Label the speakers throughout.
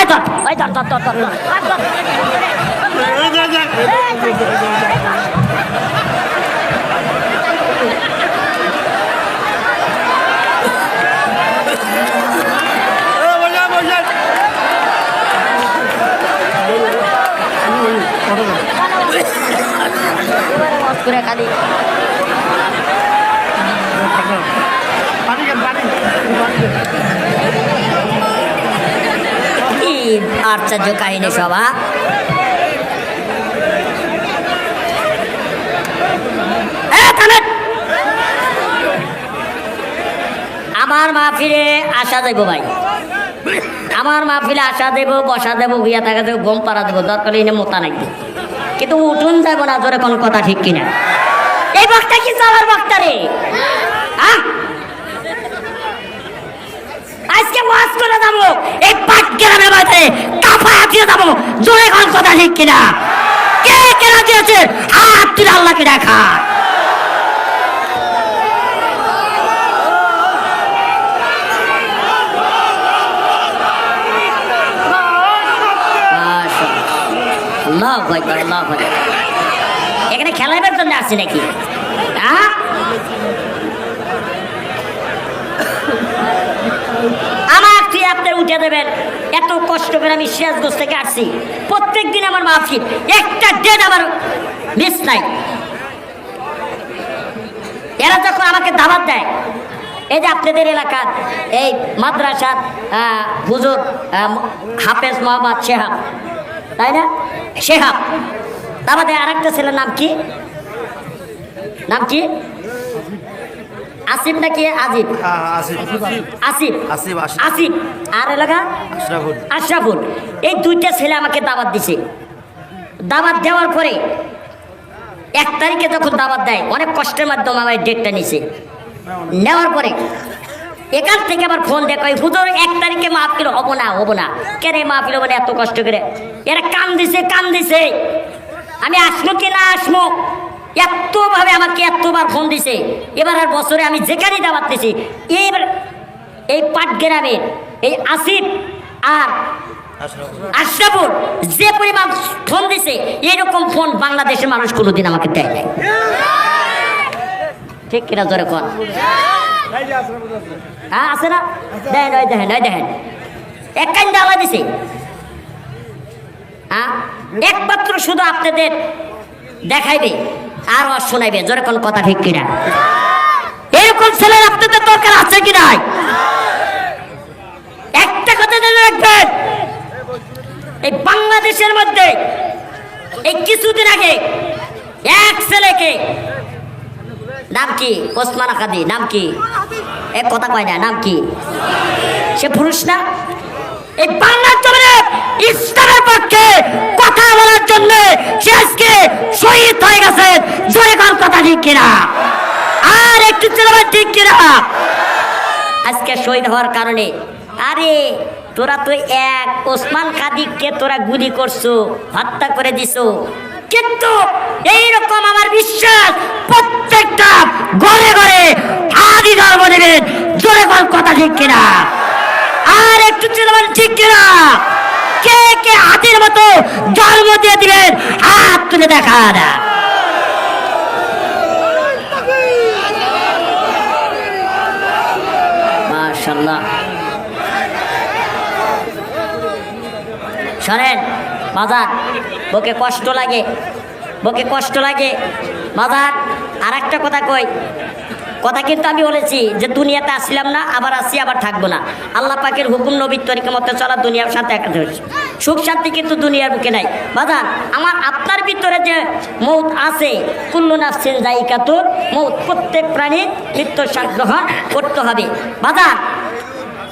Speaker 1: এই ধর এই ধর ধর ধর ধর ধর। আর ধর। এবারে মত কি আশ্চর্য কাহিনী সভা! আমার মাহফিলে আসা দেবো ভাই। আমার মাহফিলে আসা দেবো, বসা দেবো ঘুয়া থাকা দেবো গম পাড়া দেবো, দরকার এনে মোতা নাকি কিন্তু উঠুন যাব না, জোরে কোনো কথা ঠিক কিনা। এই বক্তা কি চালার বক্তা রে? হ্যাঁ আজকে ওয়াজ করে যাব। এই পাট গ্রামে বাজে কাফা দিয়ে যাব। জোরে কোন কথা ঠিক কিনা? কে কেনা দিয়েছে হাত তুলে আল্লাহকে দেখা। এখানে খেলাবার জন্য আসছে নাকি হ্যাঁ আমার তুই আপনার উঠে দেবেন। এত কষ্ট করে আমি সিরাজগঞ্জ থেকে আসছি। প্রত্যেক দিন আমার মাহফিল। একটা ডেট আমার মিস নাই। এরা যখন আমাকে দাবাত দেয় এই যে আপনাদের এলাকার এই মাদ্রাসার আহ, হুজুর হাফেজ মোহাম্মদ শেহাব তাই না? শেহাব। আমাদের আরেকটা ছেলের নাম কি? নাম কি? আসিফ নাকি আজিব? আসিফ।
Speaker 2: আসিফ, আসিফ।
Speaker 1: আসিফ। আর এলাকা?
Speaker 2: আশরাফুল।
Speaker 1: আশরাফুল। এই দুইটা ছেলে আমাকে দাবাত দিছে। দাবাত দেওয়ার পরে এক তারিখে যখন দাবাত দেয় অনেক কষ্টের মাধ্যমে আমার ডেটটা নিছে। নেওয়ার পরে এখান থেকে আবার ফোন দেখ হুজুর এক তারিখে মাহফিল হব না হব না। কেন মাহফিল হব না এত কষ্ট করে? এরা কান দিছে কান দিছে আমি আসব কি না আসব? এতভাবে আমাকে এতবার ফোন দিছে। এবার আর বছরে আমি যেখানে দাবাত দিছি এইবার এই পাট গ্রামের এই আসিফ আর আশরাফুল যে পরিমাণ ফোন দিছে এরকম ফোন বাংলাদেশের মানুষ কোনোদিন আমাকে দেয় নাই। ঠিক কিনা জোরে কন? হ্যাঁ আছে না? দেখেন ওই দেখেন ওই দেখেন এক কান জ্বালা দিছে। হ্যাঁ? একমাত্র শুধু আপনাদের দেখাইবে। আর আর শোনাইবে, জোরে কোন কথা ঠিক কিনা? এরকম ছেলের আপনাদের দরকার আছে কি নাই? একটা কথা জেনে রাখবেন, এই বাংলাদেশের মধ্যে এই কিছুদিন আগে এক ছেলেকে, নাম কি? ওসমান আকাদি নাম কি? এক কথা কয় না, নাম কি? সে পুরুষ না? কথা বলার জন্য সে আজকে শহীদ হয়ে গেছে। কথা আর একটু ঠিক আজকে শহীদ হওয়ার কারণে। আরে, তোরা তো এক ওসমান তোরা গুলি করছ, হত্যা করে দিছো। কিন্তু এইরকম আমার বিশ্বাস প্রত্যেকটা ঘরে ঘরে আদি ধর্ম নেবেন। জোরে কথা ঠিক কিনা? ঠিক কিনা? কে কে হাতির মতো জন্ম দিয়ে দিবেন হাত তুলে দেখা না শোনেন বাজার বকে কষ্ট লাগে। বকে কষ্ট লাগে। বাজার আর একটা কথা কই। কথা কিন্তু আমি বলেছি যে দুনিয়াতে আসলাম না, আবার আসি, আবার থাকব না। আল্লাহ পাকের হুকুম নবীর তরিকা মতো চলা, দুনিয়ার সাথে হচ্ছে সুখ শান্তি কিন্তু দুনিয়ার বুকে নাই। বাজান, আমার আপনার ভিতরে যে মৌত আছে, কুল্লু নাফসিন জাইকাতুর মৌত প্রত্যেক প্রাণীর মৃত্যুর স্বাদ গ্রহণ করতে হবে। বাজান,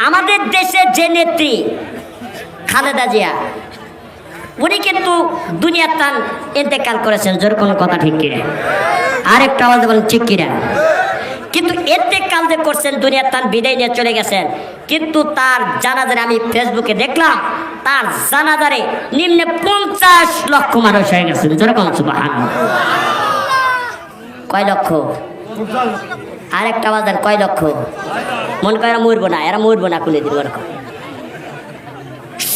Speaker 1: আমাদের দেশের যে নেত্রী, খালেদা জিয়া, উনি কিন্তু দুনিয়ার টান ইন্তেকাল করেছেন। জোর কোনো কথা ঠিক কিনা? আরেকটা আওয়াজ বলেন, ঠিক কিনা? কিন্তু এতে কাল যে করছেন দুনিয়ার তার বিদায় নিয়ে চলে গেছেন। কিন্তু তার জানাজারে আমি ফেসবুকে দেখলাম, তার জানাজারে নিম্নে পঞ্চাশ লক্ষ মানুষ হয়ে গেছেন কয় লক্ষ? আরেকটা দেন, কয় লক্ষ? মন করে এরা মরবো না, এরা মরবো না, খুলে দিব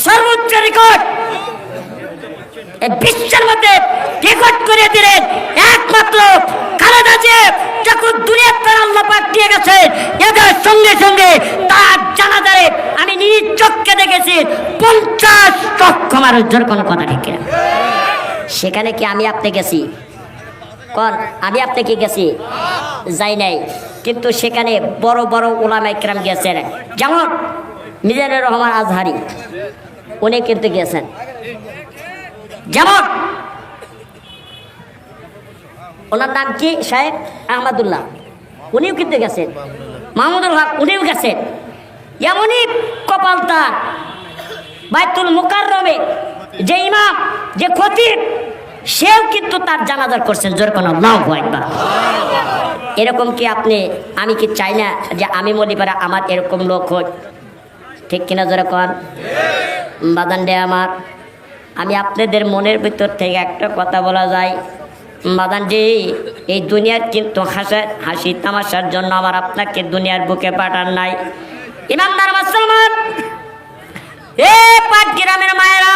Speaker 1: সর্বোচ্চ রেকর্ড বিশ্বের মধ্যে রেকর্ড করে দিলেন একমাত্র খালেদা যে যখন দুনিয়ার তার আল্লাহ দিয়ে গেছে, এদের সঙ্গে সঙ্গে তার জানাজারে আমি নিজ চোখকে দেখেছি, পঞ্চাশ লক্ষ মানুষের কোনো কথা ঠিক সেখানে কি আমি আপনি গেছি? কন, আমি আপনি কি গেছি? যাই নাই। কিন্তু সেখানে বড় বড় ওলামা ইকরাম গেছেন। যেমন মিজানুর রহমান আজহারি, উনি কিন্তু গেছেন। যেমন ওনার নাম কি? সাহেব আহমদুল্লাহ। উনিও কিন্তু গেছেন। মাহমুদুল হক, উনিও গেছেন। এমনই কপাল তার। বাইতুল মুকাররমে যে ইমাম, যে খতিব, সেও কিন্তু তার জানাজার করছেন। জোর কোনো হয় বা এরকম কি আপনি, আমি কি চাই না যে আমি মনে পারা আমার এরকম লোক হোক ঠিক কিনা জোরে কন? বাদান ডে আমার। আমি আপনাদের মনের ভিতর থেকে একটা কথা বলা যায়। মাদানজি এই দুনিয়ার কিন্তু হাসা, হাসি তামাশার জন্য আমার আপনাকে দুনিয়ার বুকে পাঠান নাই। ইমানদার মুসলমান, এ পাট গ্রামের মায়েরা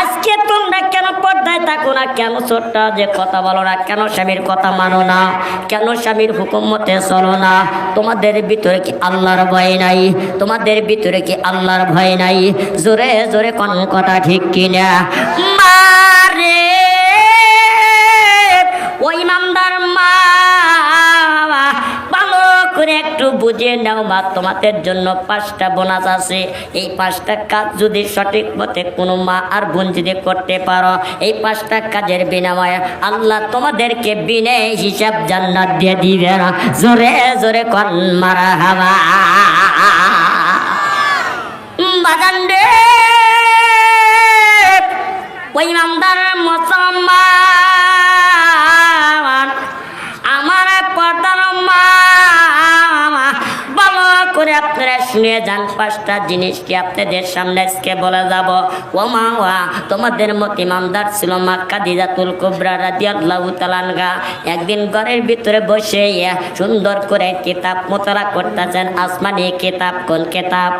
Speaker 1: আজকে তোমরা কেন পর্দায় থাকো না? কেন ছোট্ট যে কথা বলো না? কেন স্বামীর কথা মানো না? কেন স্বামীর হুকুম মতে চলো না? তোমাদের ভিতরে কি আল্লাহর ভয় নাই? তোমাদের ভিতরে কি আল্লাহর ভয় নাই? জোরে জোরে কোন কথা ঠিক কিনা? মারে, ওই মামদার মা একটু বুঝে নাও বা তোমাদের জন্য পাঁচটা বোনাস আছে। এই পাঁচটা কাজ যদি সঠিক মতে কোনো মা আর বোন যদি করতে পারো, এই পাঁচটা কাজের বিনিময়ে আল্লাহ তোমাদেরকে বিনে হিসাব জান্নাত দিয়ে দিবে না। জোরে জোরে কন মারা হাওয়া। বাজান ওই মামদার মুসলমান। আপনারা শুনে যান, পাঁচটা জিনিস কি আপনাদের সামনে আজকে বলে যাব? ও মা ওয়া, তোমাদের মত ইমামদার ছিল মাক্কা দিজাতুল কুবরা রাদিয়াল্লাহু তাআলা একদিন ঘরের ভিতরে বসে সুন্দর করে কিতাব মোতলা করতেছেন। আসমানি কিতাব, কোন কিতাব?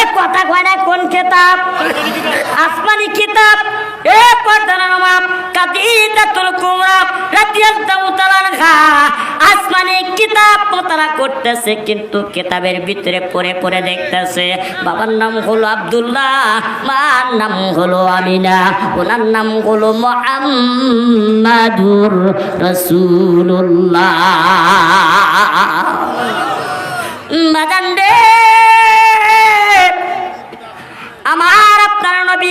Speaker 1: এ কথা কয় না, কোন কিতাব? আসমানি কিতাব। আসমানি কিতাব করতেছে, কিন্তু কিতাবের ভিতরে দেখতেছে, বাবার নাম হলো আব্দুল্লাহ, মার আমিনা, ওনার আমার আপনার নবী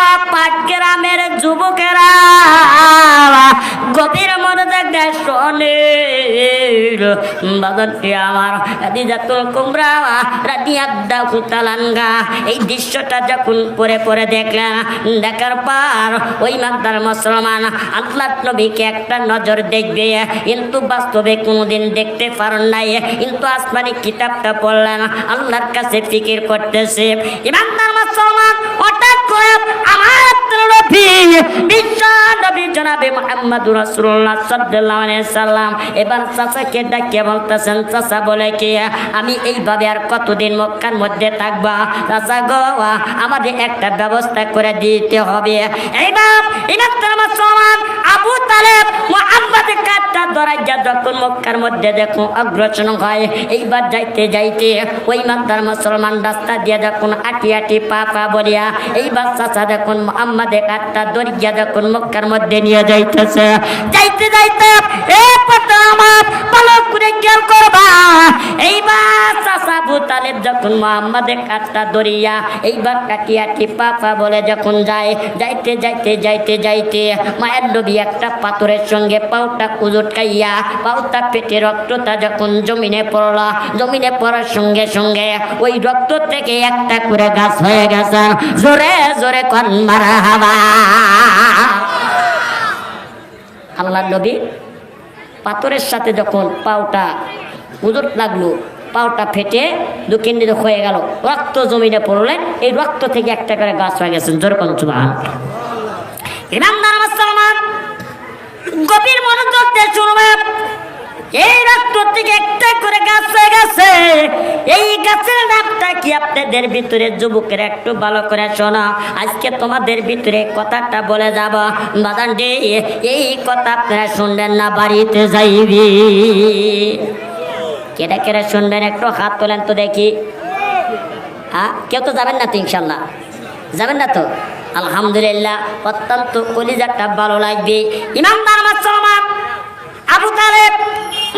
Speaker 1: এই দৃশ্যটা যখন পরে পরে দেখলাম, দেখার পর ওই মাদার মুসলমান আল্লাহ নবীকে একটা নজর দেখবে, কিন্তু বাস্তবে কোনোদিন দেখতে পারেন নাই, কিন্তু আসমানি কিতাবটা পড়লেন আল্লাহর কাছে ফিকির করতেছে। ইমানদার মুসলমান হঠাৎ করে আমার নবী এবার চাচাকে ডাকিয়ে বলতেছেন বলে কি, আমি এইভাবে আর কতদিন মক্কার মধ্যে থাকবা? চাচা গো, আমাদের একটা ব্যবস্থা করে দিতে হবে। আবু তালেব মুহাম্মদের কাঠটা দরাইয়া যখন মক্কার মধ্যে দেখুন অগ্রসর হয়, এইবার যাইতে যাইতে ওই মাতার মুসলমান রাস্তা দিয়ে যখন আটি আটি পা পা বলিয়া, এইবার চাচা দেখুন মোহাম্মদের কাঠটা দরিয়া যখন মক্কার মধ্যে নিয়ে যাইতেছে। যাইতে যাইতে এ পটা আমার ভালো করে করবা। এইবার চাচা আবু তালেব যখন মোহাম্মদের দরিয়া, এইবার কাটি আটি পা বলে যখন যায়, যাইতে যাইতে যাইতে যাইতে মায়ের একটা পাথরের সঙ্গে পাউটা উজুটকাইয়া পাউটা পেটে রক্তটা যখন জমিনে পড়লা, জমিনে পড়ার সঙ্গে সঙ্গে ওই রক্ত থেকে একটা করে গাছ হয়ে গেছে। জোরে জোরে কন মারা হাওয়া। আল্লাহ নবী পাথরের সাথে যখন পাওটা উজট লাগল পাওটা ফেটে দুকিন্দিত হয়ে গেল, রক্ত জমিনে পড়লেন এই রক্ত থেকে একটা করে গাছ হয়ে গেছেন যেরকম চুবাহ ইমামদার মুসলমান গভীর মনোযোগ দিয়ে শুনবে এই রক্ত থেকে একটা করে গাছ গেছে। এই গাছের নামটা কি আপনাদের ভিতরে? যুবকের একটু ভালো করে শোনা। আজকে তোমাদের ভিতরে কথাটা বলে যাব। বাদান এই কথা আপনারা শুনবেন না, বাড়িতে যাইবি। কেটে কেটে শুনবেন? একটু হাত তোলেন তো দেখি। হ্যাঁ কেউ তো যাবেন না তো ইনশাল্লাহ? যাবেন না তো? আলহামদুলিল্লাহ, অত্যন্ত কলিজাটা ভালো লাগবে। ইমামদার মুসলমান, আবু তালেব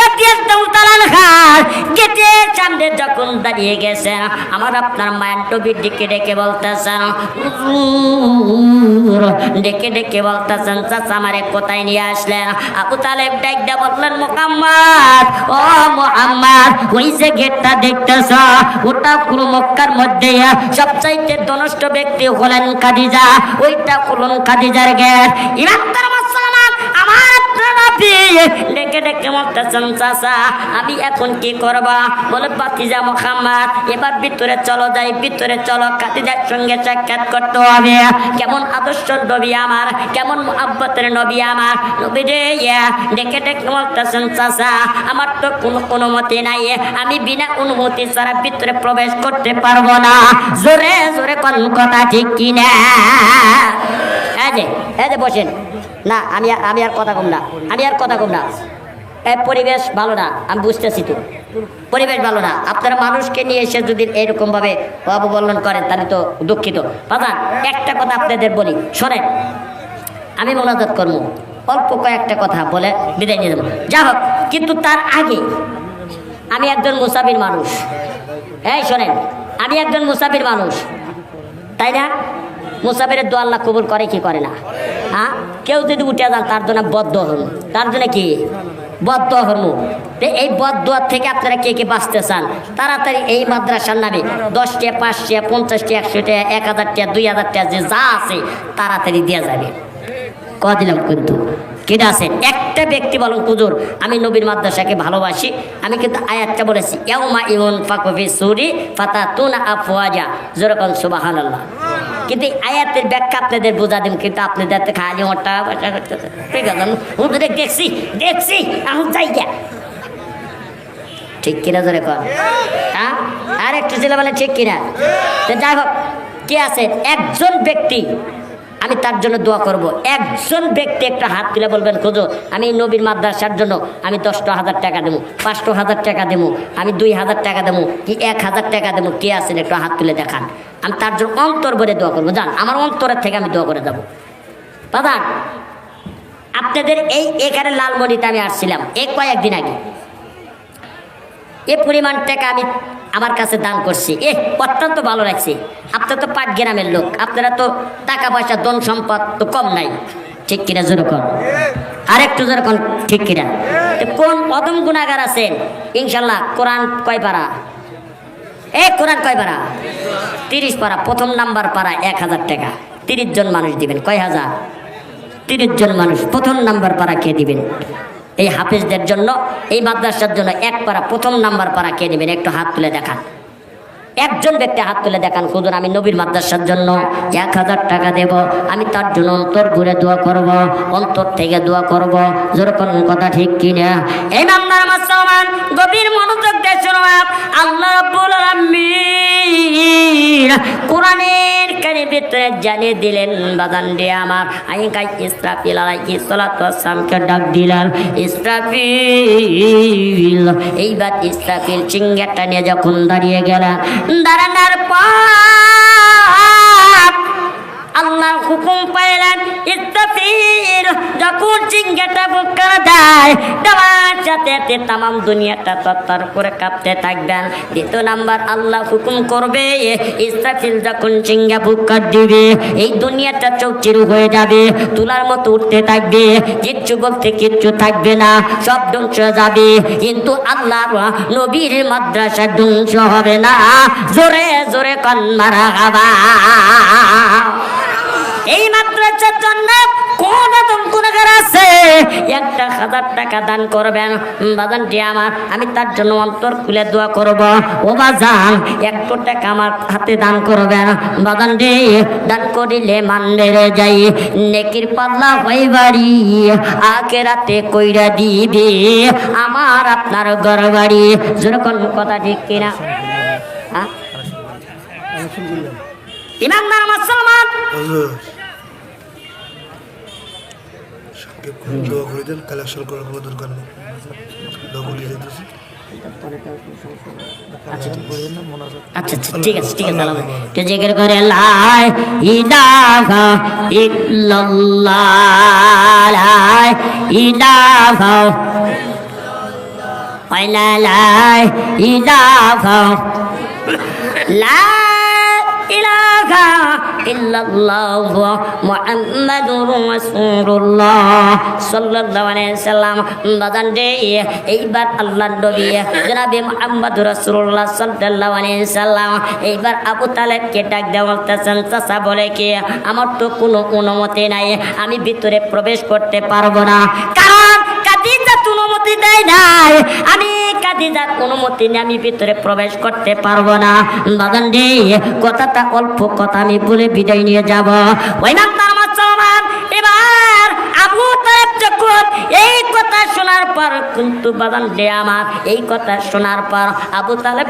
Speaker 1: রাদিয়াল্লাহু তাআলা সামনে যখন দাঁড়িয়ে গেছেন, আমার আপনার মায়ের দিকে ডেকে বলতেছেন ডেকে ডেকে বলতেছেন, চাচা আমারে কোথায় নিয়ে আসলেন? আবু তালেব ডাকডা বললেন, মোহাম্মদ, ও মোহাম্মদ, ওই যে গেটটা দেখতেছ, ওটা পুরো মক্কার মধ্যে। সবচাইতে ধনষ্ট ব্যক্তি হলেন খাদিজা, ওইটা হলেন খাদিজার গেট আমার আপনার নবী ডেকে ডেকে আমি এখন কি করব? বলে বাতিজা মোহাম্মদ, এবার ভিতরে চলো যাই, ভিতরে চলো। খাদিজার সঙ্গে সাক্ষাৎ করতে হবে। কেমন আদর্শ নবী আমার, কেমন আব্বতের নবী আমার। নবী রে ডেকে ডেকে বলতেছেন চাচা। আমার তো কোনো অনুমতি নাই। আমি বিনা অনুমতি ছাড়া ভিতরে প্রবেশ করতে পারব না। জোরে জোরে কোন কথা ঠিক কিনা? এই যে এই যে বসেন। না, আমি আমি আর কথা কম না। আমি আর কথা কম না। পরিবেশ ভালো না, আমি বুঝতেছি তো। পরিবেশ ভালো না। আপনারা মানুষকে নিয়ে এসে যদি এরকম ভাবে অববলন করেন, তাহলে তো দুঃখিত। বাজান, একটা কথা আপনাদের বলি, শোনেন। আমি মোনাজাত করব। অল্প কয়েকটা কথা বলে বিদায় নিয়ে যাব। যা হোক, কিন্তু তার আগে আমি একজন মুসাফির মানুষ। এই শোনেন, আমি একজন মুসাফির মানুষ। তাই না? মুসাফিরের দোয়া আল্লাহ কবুল করে কি করে না? হ্যাঁ? কেউ যদি উঠে যান তার জন্য বদ্ধ হন। তার জন্য কি? বদ্ধ হরমু। এই বদুয়ার থেকে আপনারা কে কে বাঁচতে চান? তাড়াতাড়ি এই মাদ্রাসার নামে দশটা পাঁচটা পঞ্চাশটা একশোটা এক হাজার টাকা দুই হাজার টাকা যে যা আছে, তাড়াতাড়ি দেওয়া যাবে। ক দিলাম কিন্তু? কেটে আছেন? একটা ব্যক্তি বলুন কুজুর আমি নবীর মাদ্রাসাকে ভালোবাসি। আমি কিন্তু আয়াতটা বলেছি, ইয়াউমা ইউন ফাকুফি সুরি ফাতা তুনা আফওয়াজা। যেরকম সুবাহান আল্লাহ কিন্তু আয়াতের ব্যাখ্যা আপনাদের বোঝা দিন কিন্তু আপনাদের তো খালি ওটা বাসা করতেছে। ঠিক আছে হুজুরে দেখছি দেখছি এখন যাই গিয়া ঠিক কিনা ধরে কর হ্যাঁ? আর একটু ছেলে বলে ঠিক কিনা? যাই হোক, কে আছে? একজন ব্যক্তি আমি তার জন্য দোয়া করব। একজন ব্যক্তি একটা হাত তুলে বলবেন, খোঁজো, আমি নবীর মাদ্রাসার জন্য আমি দশটা হাজার টাকা দেবো পাঁচশো হাজার টাকা দেবো, আমি দুই হাজার টাকা দেবো, কি এক হাজার টাকা দেবো, কে আছেন একটু হাত তুলে দেখান। আমি তার জন্য অন্তর ভরে দোয়া করব। জান আমার অন্তরের থেকে আমি দোয়া করে যাব। দাদা আপনাদের এই এখানে লালমণিতে আমি আসছিলাম এই কয়েকদিন আগে। এ পরিমাণ টাকা আমি আমার কাছে দান করছি। এ অত্যন্ত ভালো লাগছে। আপনার তো পাট গ্রামের লোক। আপনারা তো টাকা পয়সা, ধন সম্পদ তো কম নাই। ঠিক কিনা যেরকম আরেকটু যেরকম ঠিক কিনা? কোন অদম গুণাগার আছেন? ইনশাল্লাহ কোরআন কয় পারা? এ, কোরআন কয় পারা? তিরিশ পারা, প্রথম নাম্বার পারা এক হাজার টাকা। তিরিশ জন মানুষ দিবেন। কয় হাজার? তিরিশ জন মানুষ, প্রথম নাম্বার পারা কে দিবেন? এই হাফিজদের জন্য, এই মাদ্রাসার জন্য এক পারা, প্রথম নাম্বার পারা কে নেবেন? একটু হাত তুলে দেখান। একজন ব্যক্তি হাত তুলে দেখান খুদুন আমি নবীর মাদ্রাসার জন্য এক হাজার টাকা দেব। আমি তার জন্য অন্তর ঘুরে দোয়া করব, অন্তর থেকে দোয়া করব। যেরকম কথা ঠিক কিনা? এই বান্দার মুসলমান গভীর মনোযোগ আল্লাহ কোরআনের কানে ভিতরে জানিয়ে দিলেন বাদান দিয়ে আমার আমি ডাক দিলেন, ইসরাফিল, এইবার ইসরাফিল চিঙ্গাটা নিয়ে যখন দাঁড়িয়ে গেলেন দাঁড়ানোর পর আল্লাহ হুকুম পাইলেন ইস্তাফির যখন চিঙ্গাটা বুকার দেয়, দেওয়ার সাথে সাথে তামাম দুনিয়াটা তত্তর করে কাঁপতে থাকবেন। দ্বিতীয় নাম্বার, আল্লাহ হুকুম করবে ইস্তাফিল যখন চিঙ্গা বুকার দিবে, এই দুনিয়াটা চৌচির হয়ে যাবে, তুলার মতো উঠতে থাকবে, কিচ্ছু বলতে কিচ্ছু থাকবে না, সব ধ্বংস যাবে। কিন্তু আল্লাহ নবীর মাদ্রাসা ধ্বংস হবে না। জোরে জোরে কন্মারা এই মাদ্রাসার জন্য কোন গুণাগার আছে? একটা হাজার টাকা দান করবেন। বাজানটি আমার, আমি তার জন্য অন্তর খুলে দোয়া করব। ও বাজান একশো টাকা আমার হাতে দান করবেন। বাজানটি দান করিলে মান্ডেরে যাই। নেকির পাল্লা হই বাড়ি আকে রাতে কইরা দিবে। আমার আপনার ঘর বাড়ি। যেরকম কথা ঠিক কিনা? হ্যাঁ ইমানদার মুসলমান?
Speaker 3: দোয়া করে দেন কালেকশন করার কোনো দরকার নেই। দোয়া করে যেতেছি
Speaker 1: আচ্ছা আচ্ছা ঠিক আছে ঠিক আছে তো জিকির করে লাই ইলাহা ইল্লাল্লাহ ইলাহা ইলাহা লা এইবার আবু তালেবকে ডাক দেওয়া বলতেছেন বলে কি, আমার তো কোনো অনুমতি নাই, আমি ভিতরে প্রবেশ করতে পারব না। কারণ কাদিজা অনুমতি দেয় নাই। আমি কাদিজার অনুমতি নিয়ে আমি ভিতরে প্রবেশ করতে পারব না। বাগান কথাটা অল্প কথা, আমি বলে বিদায় নিয়ে যাব। ওই নাম এই কথা শোনার পর কিন্তু বাদান দে আমার, এই কথা শোনার পর আবু তালেব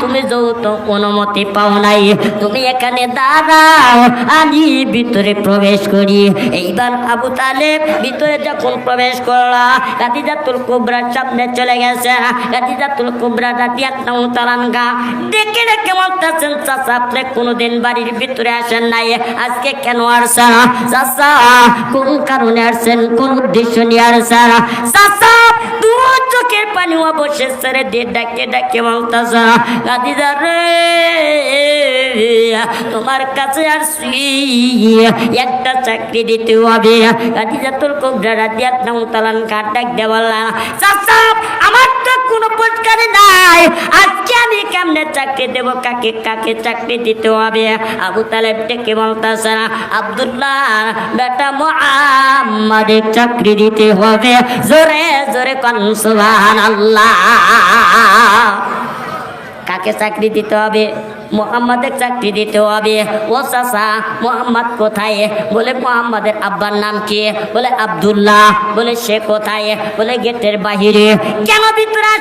Speaker 1: তুমি যৌথ অনুমতি পাও নাই, তুমি এখানে দাঁড়াও, আমি ভিতরে প্রবেশ করি। এইবার আবু তালেব ভিতরে যখন প্রবেশ করলা গাদিজাতুল কুবরার সামনে চলে গেছে। গাদিজাতুল কুবরা রাদিয়াল্লাহু তাআলা গা দেখে বলতেছেন, চাচা, আপনি কোনোদিন বাড়ির ভিতরে আসেন নাই, আজকে কেন আসছেন? চাচা কোন কারণে আসছেন, কোন উদ্দেশ্য নিয়ে আসছেন? চাচা দু চোখের পানি ছেড়ে দিয়ে ডাকে ডাকে বলতেছে গাদিদার রে। তোমার কাছে আসছি একটা চাকরি দিতে হবে। গাদিজা তোর কোবরা রাদিয়াল্লাহু তাআলা কাট ডাক দেওয়ালা চাচা আমার তো কোনো পুরস্কারে নাই। আজকে আমি কেমনে চাকরি দেব? কাকে কাকে চাকরি দিতে হবে? আবু তালেব ডেকে বলতেছে, আব্দুল্লাহ, বেটা মোহাম্মদের চাকরি দিতে হবে। জোরে জোরে কন, সুবহানাল্লাহ। কাকে চাকরি দিতে হবে? মোহাম্মদের চাকরি দিতে হবে। ও চাচা, মোহাম্মদ কোথায়? বলে, মোহাম্মদের আব্বার নাম কি? বলে, আব্দুল্লাহ। বলে, সে কোথায়? বলে, গেটের বাহিরে। কেন ভিতরে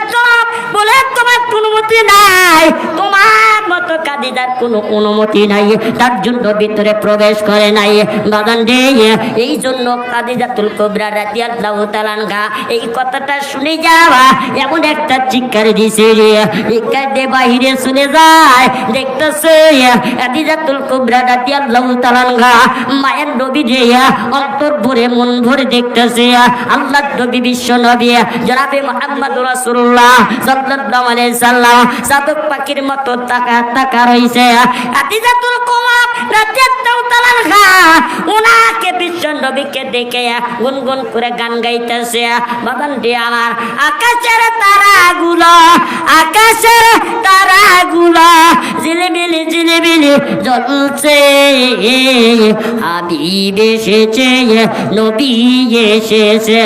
Speaker 1: বলে, তোমার অনুমতি নাই। তোমার মতো কাদিদার কোনো অনুমতি নাই। তার জন্য ভিতরে প্রবেশ করে নাই। বাগান এই জন্য কাদিজাতুল কোবরা রাদিয়াল্লাহু তাআলা এই কথাটা শুনে যাওয়া এমন একটা চিৎকার দিছে রে বাহিরে শুনে যায়। দেখতেছে কাদিজাতুল কোবরা রাদিয়াল্লাহু তাআলা মায়ের নবী যে, অন্তর ভরে, মন ভরে দেখতেছে আল্লাহ নবী বিশ্ব নবী, জনাবে মুহাম্মদ রাসূলুল্লাহ সাল্লাল্লাহু আলাইহি সাল্লাম সাদক পাখির মতো তাকা তাকা রইছে কাদিজাতুল কোবরা রাদিয়াল্লাহু তাআলা উনাকে বিশ্ব নবীকে দেখে গুনগুন করে গান গাইতেছে বাগান দিয়ে আমার আকাশের তারাগুলো আকাশের তারাগুলো ঝিলিমিলি ঝিলিমিলি জ্বলছে। হাবিব এসেছে নবী এসেছে।